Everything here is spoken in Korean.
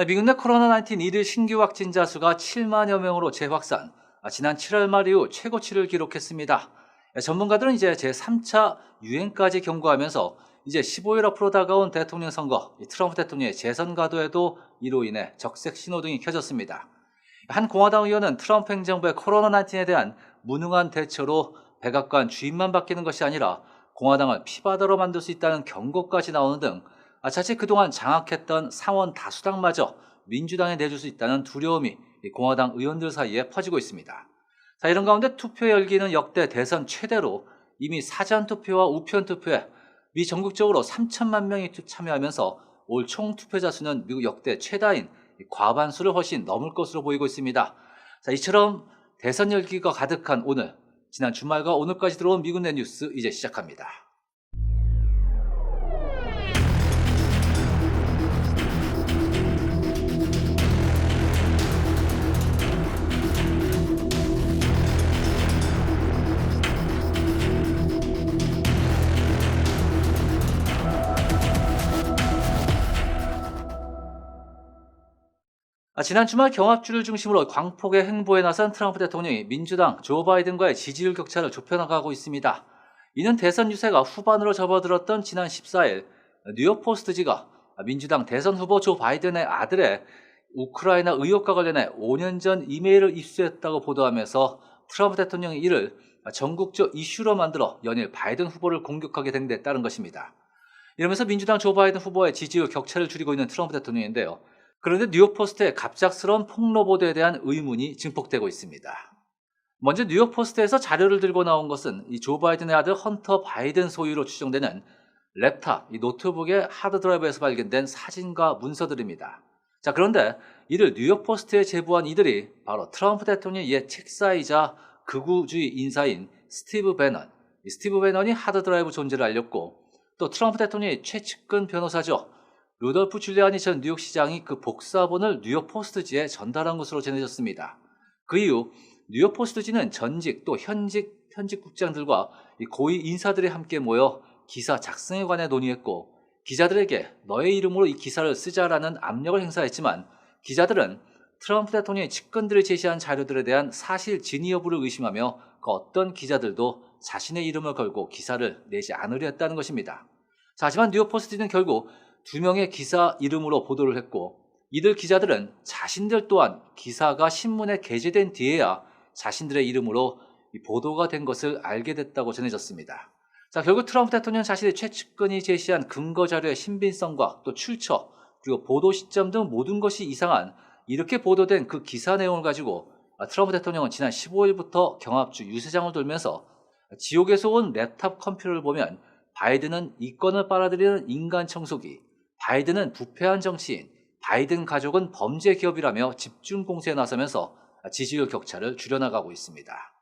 네, 미국 내 코로나19 일일 신규 확진자 수가 7만여 명으로 재확산, 아, 지난 7월 말 이후 최고치를 기록했습니다. 예, 전문가들은 이제 제3차 유행까지 경고하면서 이제 15일 앞으로 다가온 대통령 선거, 이 트럼프 대통령의 재선 가도에도 이로 인해 적색 신호등이 켜졌습니다. 한 공화당 의원은 트럼프 행정부의 코로나19에 대한 무능한 대처로 백악관 주인만 바뀌는 것이 아니라 공화당을 피바다로 만들 수 있다는 경고까지 나오는 등 아, 자칫 그동안 장악했던 상원 다수당마저 민주당에 내줄 수 있다는 두려움이 이 공화당 의원들 사이에 퍼지고 있습니다. 자, 이런 가운데 투표 열기는 역대 대선 최대로 이미 사전 투표와 우편 투표에 미 전국적으로 3천만 명이 투- 참여하면서 올 총 투표자 수는 미국 역대 최다인 이 과반수를 훨씬 넘을 것으로 보이고 있습니다. 자, 이처럼 대선 열기가 가득한 오늘, 지난 주말과 오늘까지 들어온 미국 내 뉴스 이제 시작합니다. 지난 주말 경합주를 중심으로 광폭의 행보에 나선 트럼프 대통령이 민주당 조 바이든과의 지지율 격차를 좁혀나가고 있습니다. 이는 대선 유세가 후반으로 접어들었던 지난 14일 뉴욕 포스트지가 민주당 대선 후보 조 바이든의 아들의 우크라이나 의혹과 관련해 5년 전 이메일을 입수했다고 보도하면서 트럼프 대통령이 이를 전국적 이슈로 만들어 연일 바이든 후보를 공격하게 된 데 따른 것입니다. 이러면서 민주당 조 바이든 후보의 지지율 격차를 줄이고 있는 트럼프 대통령인데요. 그런데 뉴욕 포스트의 갑작스러운 폭로 보도에 대한 의문이 증폭되고 있습니다. 먼저 뉴욕 포스트에서 자료를 들고 나온 것은 이 조 바이든의 아들 헌터 바이든 소유로 추정되는 랩탑, 이 노트북의 하드드라이브에서 발견된 사진과 문서들입니다. 자, 그런데 이를 뉴욕 포스트에 제보한 이들이 바로 트럼프 대통령의 옛 책사이자 극우주의 인사인 스티브 이 스티브 배넌이 하드드라이브 존재를 알렸고 또 트럼프 대통령의 최측근 변호사죠. 루돌프 줄리아니 전 뉴욕시장이 그 복사본을 뉴욕 포스트지에 전달한 것으로 전해졌습니다. 그 이후 뉴욕 포스트지는 전직 또 현직 편집국장들과 이 고위 인사들이 함께 모여 기사 작성에 관해 논의했고 기자들에게 너의 이름으로 이 기사를 쓰자라는 압력을 행사했지만 기자들은 트럼프 대통령의 측근들이 제시한 자료들에 대한 사실 진위 여부를 의심하며 그 어떤 기자들도 자신의 이름을 걸고 기사를 내지 않으려 했다는 것입니다. 자, 하지만 뉴욕 포스트는 결국 두 명의 기사 이름으로 보도를 했고 이들 기자들은 자신들 또한 기사가 신문에 게재된 뒤에야 자신들의 이름으로 이 보도가 된 것을 알게 됐다고 전해졌습니다. 자, 결국 트럼프 대통령 자신의 최측근이 제시한 근거 자료의 신빙성과 또 출처 그리고 보도 시점 등 모든 것이 이상한 이렇게 보도된 그 기사 내용을 가지고 아, 트럼프 대통령은 지난 15일부터 경합주 유세장을 돌면서 지옥에서 온 랩탑 컴퓨터를 보면 바이든은 이권을 빨아들이는 인간 청소기, 바이든은 부패한 정치인, 바이든 가족은 범죄 기업이라며 집중 공세에 나서면서 지지율 격차를 줄여나가고 있습니다.